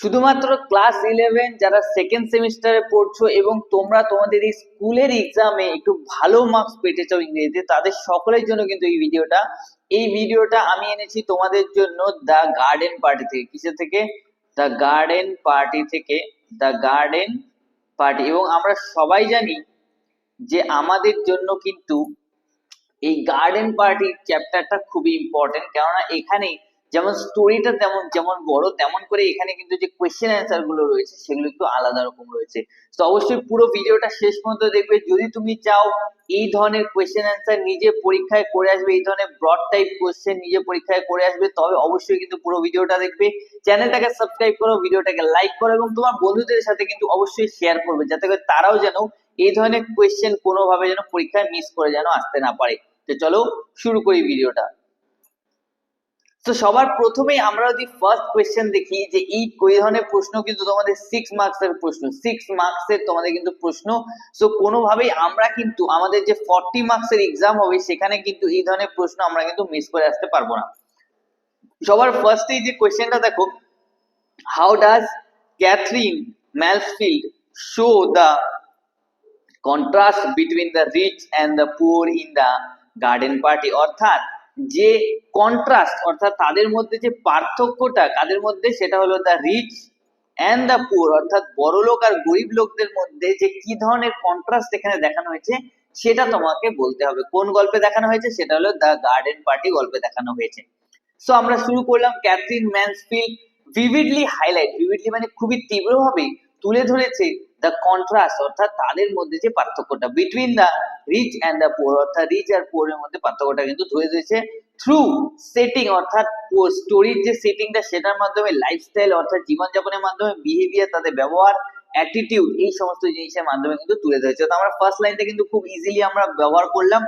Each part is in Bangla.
শুধুমাত্র ক্লাস ইলেভেন যারা সেকেন্ড সেমিস্টারে পড়ছো এবং তোমরা তোমাদের এই স্কুলের এক্সামে একটু ভালো মার্কস পেতে চাও ইংরেজিতে, তাদের সকলের জন্য কিন্তু এই ভিডিওটা। এই ভিডিওটা আমি এনেছি তোমাদের জন্য দ্য গার্ডেন পার্টি থেকে। কিসের থেকে? দ্য গার্ডেন পার্টি থেকে। দ্য গার্ডেন পার্টি এবং আমরা সবাই জানি যে আমাদের জন্য কিন্তু এই গার্ডেন পার্টির চ্যাপ্টারটা খুবই ইম্পর্টেন্ট কেননা এখানে যেমন স্টোরিটা তেমন, যেমন বড়, তেমন করে এখানে কিন্তু যে কোয়েশ্চেন অ্যান্সারগুলো রয়েছে, সেগুলো একটু আলাদা রকম রয়েছে। তো অবশ্যই পুরো ভিডিওটা শেষ পর্যন্ত দেখবে। যদি তুমি চাও এই ধরনের কোয়েশ্চেন অ্যান্সার নিজে পরীক্ষায় করে আসবে, এই ধরনের ব্রড টাইপ কোয়েশ্চেন নিজে পরীক্ষায় করে আসবে, তবে অবশ্যই কিন্তু পুরো ভিডিওটা দেখবে। চ্যানেলটাকে সাবস্ক্রাইব করো ভিডিওটাকে লাইক করো এবং তোমার বন্ধুদের সাথে কিন্তু অবশ্যই শেয়ার করবে, যাতে করে তারাও যেন এই ধরনের কোয়েশ্চেন কোনোভাবে যেন পরীক্ষায় মিস করে যেন আসতে না পারে। তো চলো, শুরু করি ভিডিওটা তো সবার প্রথমেই আমরা যদি ফার্স্ট কোয়েশ্চেন দেখি যে এই ওই ধরনের প্রশ্ন কিন্তু তোমাদের সিক্স মার্কস এর প্রশ্ন। সিক্স মার্কস এর তোমাদের কিন্তু প্রশ্ন। সো কোনোভাবেই আমরা কিন্তু আমাদের যে ফর্টি মার্কস এর এক্সাম হবে সেখানে কিন্তু এই ধরনের প্রশ্ন আমরা কিন্তু মিস করে আসতে পারব না। সবার ফার্স্টেই যে কোয়েশ্চেনটা দেখো how does Katherine Mansfield show the contrast between the rich and the poor in the garden party অর্থাৎ যে কন্ট্রাস্ট অর্থাৎ তাদের মধ্যে যে পার্থক্যটা কাদের মধ্যে সেটা হলো the rich and the poor অর্থাৎ বড় লোক আর গরিব লোকদের মধ্যে যে কি ধরনের কন্ট্রাস্ট এখানে দেখানো হয়েছে, সেটা তোমাকে বলতে হবে। কোন গল্পে দেখানো হয়েছে? সেটা হলো দ্য গার্ডেন পার্টি গল্পে দেখানো হয়েছে। সো আমরা শুরু করলাম Katherine Mansfield vividly highlight vividly মানে খুবই তীব্রভাবে তুলে ধরেছে দ্য কন্ট্রাস্ট অর্থাৎ তাদের মধ্যে যে পার্থক্যটা between the rich and the poor অর্থাৎ রিচ আর পোর এর মধ্যে পার্থক্যটা কিন্তু ধরে দিয়েছে থ্রু সেটিং অর্থাৎ স্টোরির যে সেটিংটা সেটার মাধ্যমে লাইফস্টাইল অর্থাৎ জীবনযাপনের মাধ্যমে বিহেভিয়ার তাদের ব্যবহার অ্যাটিটিউড এই সমস্ত জিনিসের মাধ্যমে কিন্তু তুলে ধরেছে তো আমরা ফার্স্ট লাইনটা কিন্তু খুব ইজিলি আমরা ব্যবহার করলাম।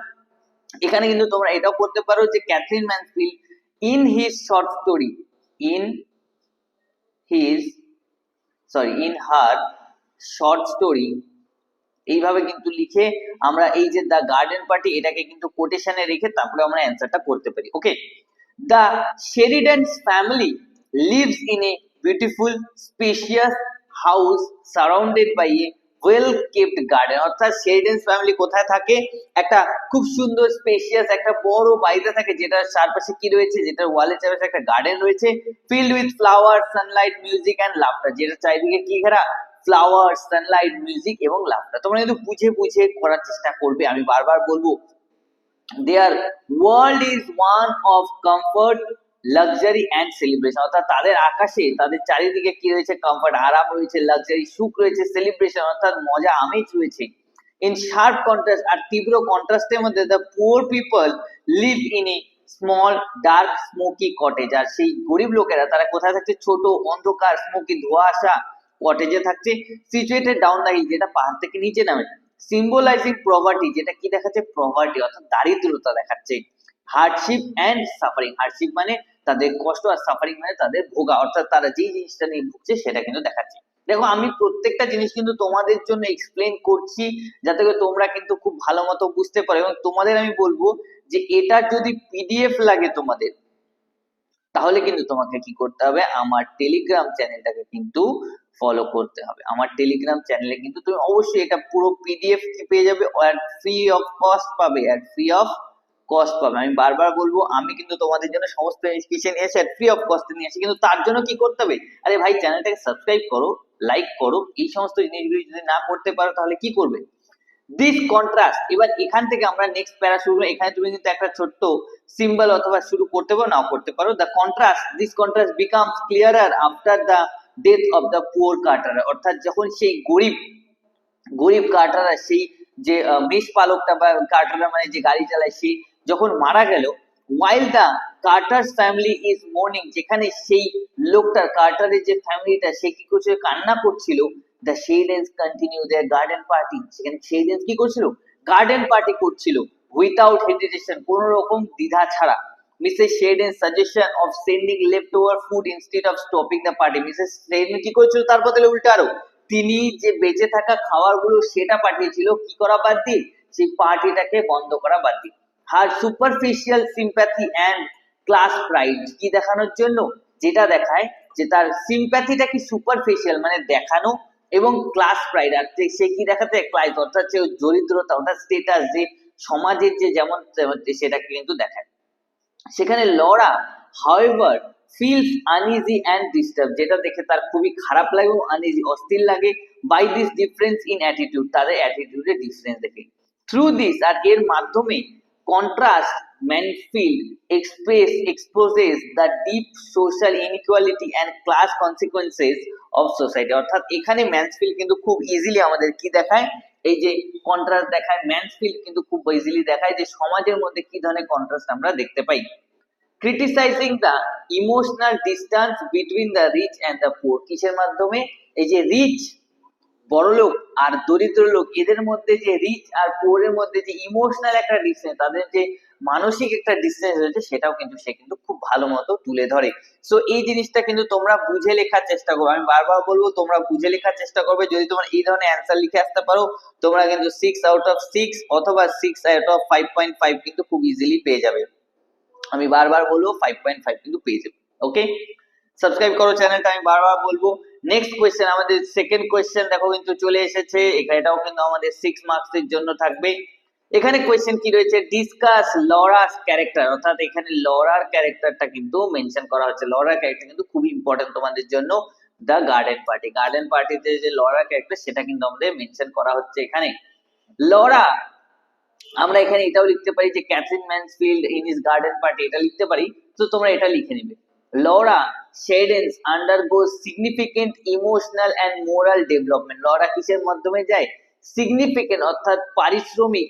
এখানে কিন্তু তোমরা এটাও করতে পারো যে Katherine Mansfield in his short story in his sorry in her short story এইভাবে কিন্তু লিখে আমরা এই যে দ্য গার্ডেন পার্টি এটাকে কিন্তু কোটেশনে রেখে তারপরে আমরা অ্যান্সারটা করতে পারি okay the Sheridans family lives in a beautiful spacious house surrounded by a well kept garden অর্থাৎ শেরিডেন্স ফ্যামিলি কোথায় থাকে? একটা খুব সুন্দর স্পেশিয়াস একটা বড় বাড়িতে থাকে, যেটার চারপাশে কি রয়েছে? যেটার ওয়ালের চারপাশে একটা গার্ডেন রয়েছে field with flower sunlight music and laughter যেটা চারিদিকে কি ঘেরা? ফ্লাওয়ার সানলাইট মিউজিক এবং লাফটার তোমরা কিন্তু বুঝে বুঝে করার চেষ্টা করবে, আমি বারবার বলব। Their world is one of comfort luxury and celebration অর্থাৎ তাদের আকাশে, তাদের চারিদিকে কি রয়েছে? কমফর্ট আরাম রয়েছে লাক্সারি সুখ রয়েছে সেলিব্রেশন অর্থাৎ মজা, আমেজ রয়েছে। ইন শার্প কন্ট্রাস্ট আর তীব্র কন্ট্রাস্টের মধ্যে the poor people live in a small dark smoky cottage আর সেই গরিব লোকেরা, তারা কোথায় থাকছে? ছোট, অন্ধকার স্মোকি ধোয়া, আসা। কটেজে থাকছে সিচুয়েটেড ডাউন দ্য হিল যেটা পাহাড় থেকে নিচে নামে। সিম্বলাইজিং প্রভার্টি যেটা কি দেখাচ্ছে? প্রভার্টি অর্থাৎ দারিদ্রতা দেখাচ্ছে। হার্ডশিপ অ্যান্ড সাফারিং হার্ডশিপ মানে তাদের কষ্ট আর সাফারিং মানে তাদের ভোগা, অর্থাৎ তারা যেই জিনিসটা নিয়ে ভুগছে, সেটা কিন্তু দেখাচ্ছে। দেখো, আমি প্রত্যেকটা জিনিস কিন্তু তোমাদের জন্য এক্সপ্লেন করছি, যাতে করে তোমরা কিন্তু খুব ভালো মতো বুঝতে পারো। এবং তোমাদের আমি বলব যে, এটা যদি পিডিএফ লাগে তোমাদের, তাহলে কিন্তু তোমাকে কি করতে হবে? আমার টেলিগ্রাম চ্যানেলটাকে কিন্তু ফলো করতে হবে। আমার টেলিগ্রাম চ্যানেলে কিন্তু তুমি অবশ্যই এটা পুরো পিডিএফ কি পেয়ে যাবে, আর ফ্রি অফ কস্ট পাবে, আর ফ্রি অফ কস্ট পাবে। আমি বারবার বলব, আমি কিন্তু তোমাদের জন্য সমস্ত এডুকেশন এসে ফ্রি অফ কস্টে নিয়ে আসি, কিন্তু তার জন্য কি করতে হবে? আরে ভাই চ্যানেলটাকে সাবস্ক্রাইব করো লাইক করো, এই সমস্ত জিনিসগুলি যদি না করতে পারো তাহলে কি করবে? দিস কন্ট্রাস্ট এবার এখান থেকে আমরা নেক্সট প্যারা শুরু। এখানে তুমি কিন্তু একটা ছোট্ট সিম্বল অথবা শুরু করতে পারো, নাও করতে পারো। The contrast this contrast becomes clearer after the death of the poor Carter অর্থাৎ যখন সেই গরিব গরিব কার্টারা সেই যে মেষ পালকটা বা কার্টারা মানে যে গাড়ি চালায় সেই যখন মারা গেল while the Carters family is mourning যেখানে সেই লোকটার কার্টারের যে ফ্যামিলিটা সে কি করছিল, কান্না করছিল the Sheridans continue their garden party সেখানে শেডেন্স কি করছিল? গার্ডেন পার্টি করছিল উইথাউট হেজিটেশন কোন রকম দ্বিধা ছাড়া। Mrs Sheridan suggestion of sending left over food instead of stopping the party Mrs Sheridan কি করেছিল? তার বদলে উল্টো আরও। তিনি যে বেঁচে থাকা খাবারগুলো সেটা পাঠিয়েছিল, কি করা বাদ দিয়ে? সেই পার্টিটাকে বন্ধ করা বাদ দিয়ে। Her superficial sympathy and class pride কি দেখানোর জন্য? যেটা দেখায় যে তার সিম্প্যাথিটা কি সুপারফিশিয়াল মানে দেখানো এবং ক্লাস প্রাইড আর সে- সে কি দেখাতে? ক্লাস অর্থাৎ যে দরিদ্রতা, অর্থাৎ স্টেটাস যে সমাজের যে যেমন সেটাকে কিন্তু দেখায়। সেখানে Laura however feels uneasy and disturb যেটা দেখে তার খুবই খারাপ লাগে আনইজি অস্থির লাগে by this difference in attitude তাদের অ্যাটিটিউডে ডিফারেন্স দেখে। থ্রু দিস আর এর মাধ্যমে contrast Mansfield express exposes the deep social inequality and class consequences of society অর্থাৎ এখানে ম্যানসফিল্ড কিন্তু খুব ইজিলি আমাদের কি দেখায়? এই যে কন্ট্রাস্ট দেখায় ম্যানসফিল্ড কিন্তু খুব ইজিলি দেখায় যে সমাজের মধ্যে কি ধরনের কন্ট্রাস্ট আমরা দেখতে পাই। Criticising the emotional distance between the rich and the poor কিসের মাধ্যমে? এই যে রিচ বড়লোক আর দরিদ্র লোক, এদের মধ্যে যে রিচ আর পুয়ারের মধ্যে যে ইমোশনাল একটা ডিস্টেন্স তাদের যে মানসিক একটা ডিস্টেন্স রয়েছে সেটাও কিন্তু সে কিন্তু খুব ভালো মতো তুলে ধরে। সো এই জিনিসটা কিন্তু তোমরা বুঝে লেখার চেষ্টা করবে। আমি বারবার বলব, তোমরা বুঝে লেখার চেষ্টা করবে। যদি তোমরা এই ধরনের অ্যান্সার লিখে আসতে পারো, তোমরা কিন্তু সিক্স আউট অফ সিক্স অথবা six out of five point five কিন্তু খুব ইজিলি পেয়ে যাবে। আমি বারবার বলব ফাইভ পয়েন্ট ফাইভ কিন্তু পেয়ে যাবে। ওকে সাবস্ক্রাইব করো চ্যানেলটা আমি বারবার বলব। নেক্সট কোয়েশ্চেন আমাদের সেকেন্ড কোয়েশ্চেন দেখো কিন্তু চলে এসেছে। এখানে এটাও কিন্তু আমাদের সিক্স মার্কস এর জন্য থাকবে। এখানে কোয়েশ্চেন কি রয়েছে? ডিসকাস লরাস ক্যারেক্টার অর্থাৎ এখানে লরার ক্যারেক্টারটা কিন্তু মেনশন করা হচ্ছে। লরার ক্যারেক্টার কিন্তু খুবই ইম্পর্টেন্ট তোমাদের জন্য দ্য গার্ডেন পার্টি গার্ডেন পার্টিতে যে লরার ক্যারেক্টার সেটা কিন্তু আমাদের মেনশন করা হচ্ছে এখানে। লরা আমরা এখানে এটাও লিখতে পারি যে Katherine Mansfield in his garden party এটা লিখতে পারি। তো তোমরা এটা লিখে নেবে। Laura Sheridans undergo significant emotional and moral development Laura কিসের মাধ্যমে যায়? সিগনিফিকেন্ট অর্থাৎ পারিশ্রমিক।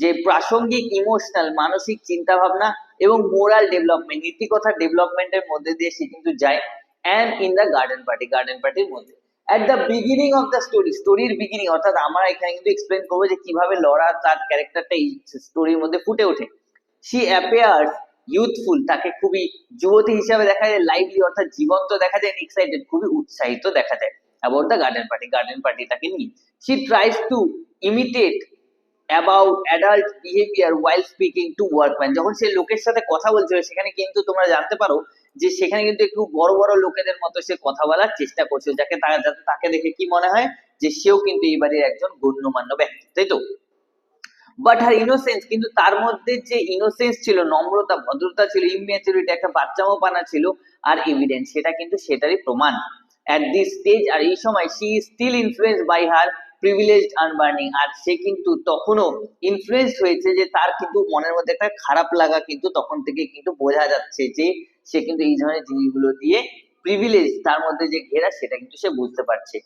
যে প্রাসঙ্গিক ইমোশনাল মানসিক চিন্তা ভাবনা এবং মোরাল ডেভেলপমেন্ট নীতিকথা ডেভেলপমেন্টের মধ্যে দিয়ে সে কিন্তু যায় and in the garden party garden পার্টির মধ্যে। At the beginning of the story স্টোরির বিগিনিং অর্থাৎ আমরা এখানে কিন্তু এক্সপ্লেন করব যে কীভাবে লরা তার ক্যারেক্টারটা এই স্টোরির মধ্যে ফুটে ওঠে। শি অ্যাপিয়ার্স ইউথফুল তাকে খুবই যুবতী হিসাবে দেখা যায় লাইভলি অর্থাৎ জীবন্ত দেখা যায় এক্সাইটেড খুবই উৎসাহিত দেখা যায় about the garden party garden party তাকে নিয়ে। She tries to imitate about adult behaviour while speaking to workman যখন সে লোকের সাথে কথা বলছিল, সেখানে কিন্তু তোমরা জানতে পারো যে সেখানে কিন্তু একটু বড় বড় লোকেদের মতো সে কথা বলার চেষ্টা করছিল, যাকে যাতে তাকে দেখে কি মনে হয় যে সেও কিন্তু এই বাড়ির একজন গণ্যমান্য ব্যক্তি, তাই তো? বাট হার ইনোসেন্স কিন্তু তার মধ্যে যে ইনোসেন্স ছিল, নম্রতা, ভদ্রতা ছিল ইমেচুরিটি একটা বাচ্চামো পানা ছিল, আর এভিডেন্স সেটা কিন্তু সেটারই প্রমাণ। অ্যাট দিস স্টেজ আর এই সময় she still influence by her privileged আনবার্নিং আর সে কিন্তু তখনও ইনফ্লুয়েন্স হয়েছে যে তার কিন্তু মনের মধ্যে একটা খারাপ লাগা কিন্তু তখন থেকে কিন্তু বোঝা যাচ্ছে যে সে কিন্তু এই ধরনের জিনিসগুলো দিয়ে প্রিভিলেজ তার মধ্যে যে ঘেরা সেটা কিন্তু সে বুঝতে পারছে।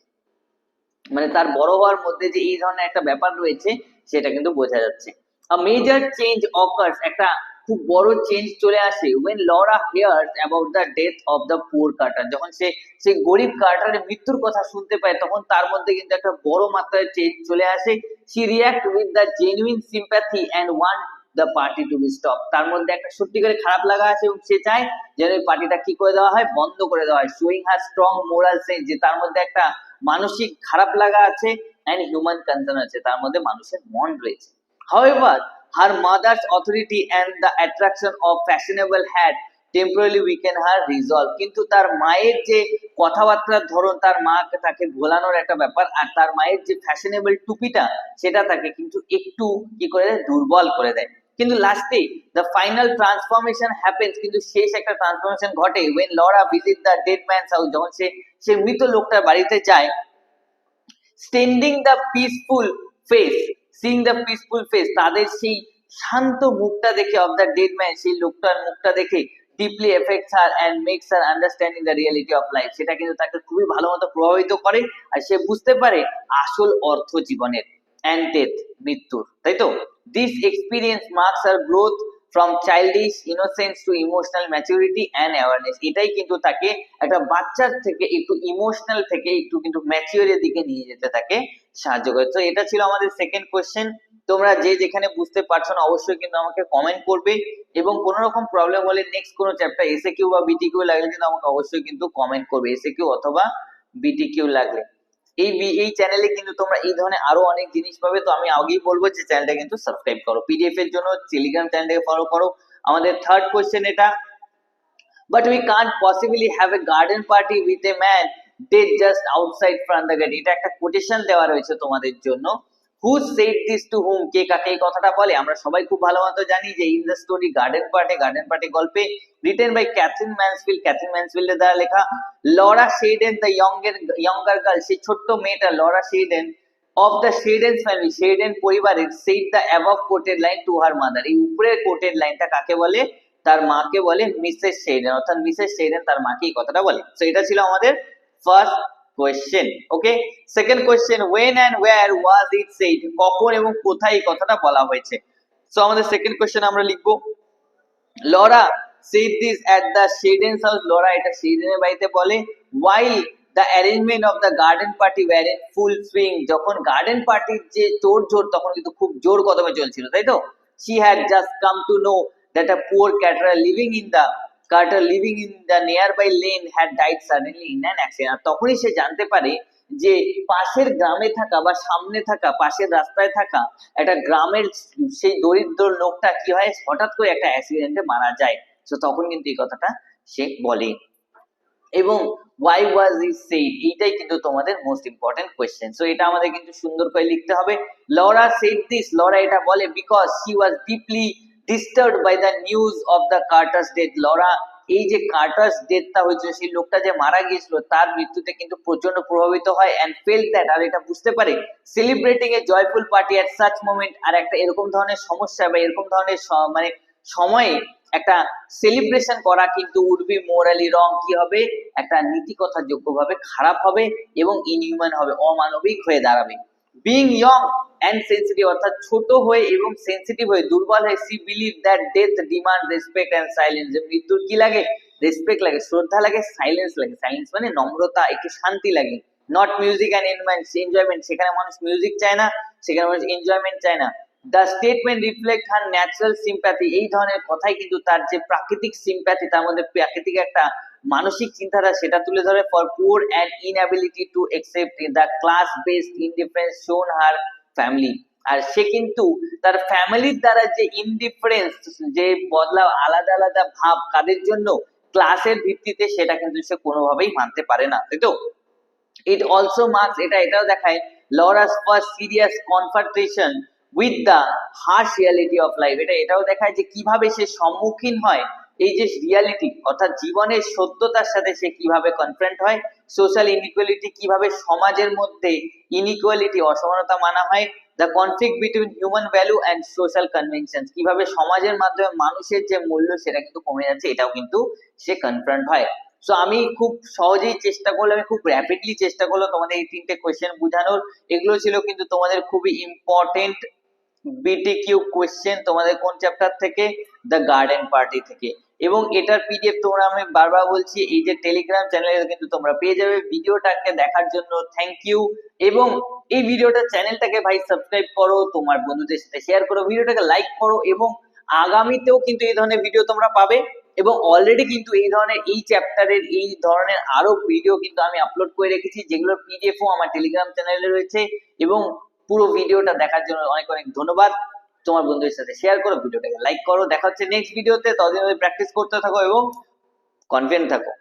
মানে তার বড় হওয়ার মধ্যে যে এই ধরনের একটা ব্যাপার রয়েছে, সেটা কিন্তু বোঝা যাচ্ছে। মেজর চেঞ্জ অকার্স একটা খুব বড় চেঞ্জ চলে আসে when Laura hears about the death of the poor Carter যখন সে সেই গরিব কার্টারের মৃত্যুর কথা শুনতে পায়, তখন তার মধ্যে কিন্তু একটা বড় মাত্রায় চেঞ্জ চলে আসে। She react with the genuine sympathy and want the party to be stop তার মধ্যে একটা সত্যিকারের খারাপ লাগা আছে এবং সে চায় যেন এই পার্টিটা কি করে দেওয়া হয়, বন্ধ করে দেওয়া হয় showing her strong moral sense যে তার মধ্যে একটা মানসিক খারাপ লাগা আছে অ্যান্ড হিউম্যান কনসার্ন আছে, তার মধ্যে মানুষের মন রয়েছে। However her mother's authority and the attraction of fashionable had temporary weaken her resolve কিন্তু তার মায়ের যে কথাবার্তার ধরন তার মাকে তাকে ভোলানোর একটা ব্যাপার আর তার মায়ের যে ফ্যাশনেবল টুপিটা সেটা তাকে কিন্তু একটু কি করে দেয় দুর্বল করে দেয় কিন্তু লাস্টে দ্য ফাইনাল ট্রান্সফরমেশন হ্যাপেন্স কিন্তু শেষ একটা ট্রান্সফরমেশন ঘটে when Laura visit the dead man's house যখন সে সে মৃত লোকটার বাড়িতে যায় standing the peaceful face seeing the peaceful face তাদের সেই শান্ত মুখটা দেখে অফ দ্য ডেড ম্যান সেই লোকটার মুখটা দেখে deeply affects her and makes her understanding the reality of life সেটা কিন্তু তাকে খুবই ভালো মতো প্রভাবিত করে আর সে বুঝতে পারে আসল অর্থ জীবনের অ্যান্ড ডেথ মৃত্যুর। তাই তো? This experience marks her growth from childish innocence to emotional maturity and awareness এটাই কিন্তু তাকে একটা বাচ্চার থেকে একটু ইমোশনাল থেকে একটু কিন্তু ম্যাচিওরের দিকে নিয়ে যেতে তাকে সাহায্য করে। তো এটা ছিল আমাদের সেকেন্ড কোয়েশ্চেন তোমরা যে যেখানে বুঝতে পারছ না, অবশ্যই কিন্তু আমাকে কমেন্ট করবে। এবং কোন রকম প্রবলেম হলে নেক্সট কোনো চ্যাপ্টার এসে কিউ বা বিটি কিউ লাগলে কিন্তু আমাকে অবশ্যই কিন্তু কমেন্ট করবে। এসে কিউ অথবা বিটি কিউ লাগলে। এই এই চ্যানেলে কিন্তু তোমরা এই ধরনের আরও অনেক জিনিস পাবে। তো আমি আগেই বলব যে চ্যানেলটা কিন্তু সাবস্ক্রাইব করো। পিডিএফ এর জন্য টেলিগ্রাম চ্যানেলটাকে ফলো করো। আমাদের থার্ড কোশ্চেন এটা but we can't possibly have a garden party with a man dead just outside front the gate এটা একটা কোটেশন দেওয়া রয়েছে তোমাদের জন্য। Who said this to whom কে কাকে এই কথাটা বলে? আমরা সবাই খুব ভালো মতো জানি যে in the story garden party garden party গল্পে written by Katherine Mansfield Katherine ম্যানসফিল্ডের দ্বারা লেখা লরা শেডেন দ্য ইয়ঙ্গের ইয়ঙ্গার গার্ল সেই ছোট্ট মেয়েটা Laura Sheridan of the Sheridan family Sheridan পরিবারের said the above quoted line to her mother এই উপরের কোটেড লাইনটা কাকে বলে? তার মাকে বলে মিসেস শেডেন অর্থাৎ মিসেস শেডেন তার মাকে এই কথাটা বলে। তো এটা ছিল আমাদের first question okay second question when and where was it said কখন এবং কোথায় এই কথাটা বলা হয়েছে? সো আমাদের সেকেন্ড কোয়েশ্চেন আমরা লিখব। Laura, said this at the Shaden's house, Laura এটা শেডেনের বাড়িতে বলে, while the arrangement of the garden party were in full swing, যখন গার্ডেন পার্টির যে তোড় জোর, তখন কিন্তু খুব জোর কদমে চলছিল, তাই তো? She had just come to know that a poor caterer living in the carter living in the nearby lane had died suddenly in an accident আর তখনই সে জানতে পারে যে পাশের গ্রামে থাকা বা সামনে থাকা, পাশের রাস্তায় থাকা একটা গ্রামের সেই দরিদ্র লোকটা কি হয়? হঠাৎ করে একটা অ্যাক্সিডেন্টে মারা যায়। তো তখন কিন্তু এই কথাটা সে বলে। এবং ওয়াই ওয়াজ ইজ সেইড এইটাই কিন্তু তোমাদের মোস্ট ইম্পর্টেন্ট কোয়েশ্চেন সো এটা আমাদের কিন্তু সুন্দর করে লিখতে হবে। লরা সেড দিস লরা এটা বলে because she was deeply disturbed by the news of the Carters death Laura, এই যে কার্টার্স ডেথটা হয়েছিল, সেই লোকটা যে মারা গিয়েছিল, তার মৃত্যুতে কিন্তু প্রচণ্ড প্রভাবিত হয় অ্যান্ড ফেল দ্যাট আর এটা বুঝতে পারে celebrating a joyful party at such moment আর একটা এরকম ধরনের সমস্যা বা এরকম ধরনের মানে সময়ে একটা সেলিব্রেশন করা কিন্তু উড বি মোরালি রং কি হবে? একটা নীতিকথা যোগ্যভাবে খারাপ হবে এবং ইনহিউম্যান হবে, অমানবিক হয়ে দাঁড়াবে। বিং ইয়ং অ্যান্ড সেন্সিটিভ অর্থাৎ ছোট হয়ে এবং সেন্সিটিভ হয়ে দুর্বল হয়ে she believe that death demand respect and silence যে মৃত্যুর কি লাগে? রেসপেক্ট লাগে, শ্রদ্ধা লাগে সাইলেন্স লাগে। সাইলেন্স মানে নম্রতা, একটু শান্তি লাগে। নট মিউজিক অ্যান্ড এনজয়মেন্ট সেখানে মানুষ মিউজিক চায় না, সেখানে মানুষ এনজয়মেন্ট চায় না। The statement reflect her natural sympathy এই ধরনের কথাই কিন্তু তার যে প্রাকৃতিক সিম্প্যাথি তার মধ্যে প্রাকৃতিক একটা মানসিক চিন্তাধারা সেটা তুলে ধরে for poor and inability to accept the class based indifference shown her family আর সে কিন্তু তার ফ্যামিলির দ্বারা যে ইনডিফারেন্স যে বদলাও, আলাদা আলাদা ভাব কাদের জন্য? ক্লাসের ভিত্তিতে সেটা কিন্তু সে কোনোভাবেই মানতে পারে না, তাই তো? ইট অলসো মার্কস এটা এটাও দেখায় Laura's first serious confrontation with the harsh reality of life এটা এটাও দেখায় যে কীভাবে সে সম্মুখীন হয় এই যে রিয়ালিটি অর্থাৎ জীবনের সত্যতার সাথে সে কীভাবে কনফ্রেন্ট হয় সোশ্যাল ইনইকুয়ালিটি কীভাবে সমাজের মধ্যে ইনইকুয়ালিটি অসমানতা মানা হয় the conflict between human value and social convention কীভাবে সমাজের মাধ্যমে মানুষের যে মূল্য সেটা কিন্তু কমে যাচ্ছে, এটাও কিন্তু সে কনফ্রন্ট হয়। সো আমি খুব সহজেই চেষ্টা করলাম, আমি খুব র্যাপিডলি চেষ্টা করলাম তোমাদের এই তিনটে কোয়েশ্চেন বোঝানোর। এগুলো ছিল কিন্তু তোমাদের খুবই ইম্পর্টেন্ট বিটিকিউ কোয়েশ্চেন তোমাদের কোন চ্যাপ্টার থেকে? দ্য গার্ডেন পার্টি থেকে। এবং এটার পিডিএফ তোমরা আমি বারবার বলছি, এই যে টেলিগ্রাম চ্যানেলে কিন্তু তোমরা পেয়ে যাবে। ভিডিওটাকে দেখার জন্য থ্যাংক ইউ এবং এই ভিডিওটা চ্যানেলটাকে ভাই সাবস্ক্রাইব করো, তোমার বন্ধুদের সাথে শেয়ার করো, ভিডিওটাকে লাইক করো এবং আগামীতেও কিন্তু এই ধরনের ভিডিও তোমরা পাবে এবং অলরেডি কিন্তু এই ধরনের, এই চ্যাপ্টারের এই ধরনের আরও ভিডিও কিন্তু আমি আপলোড করে রেখেছি, যেগুলোর পিডিএফও আমার টেলিগ্রাম চ্যানেলে রয়েছে এবং পুরো ভিডিওটা দেখার জন্য অনেক অনেক ধন্যবাদ। তোমার বন্ধুদের সাথে শেয়ার করো, ভিডিওটাকে লাইক করো। দেখা হচ্ছে নেক্সট ভিডিওতে ততদিন প্র্যাকটিস করতে থাকো এবং কনফিডেন্ট থাকো।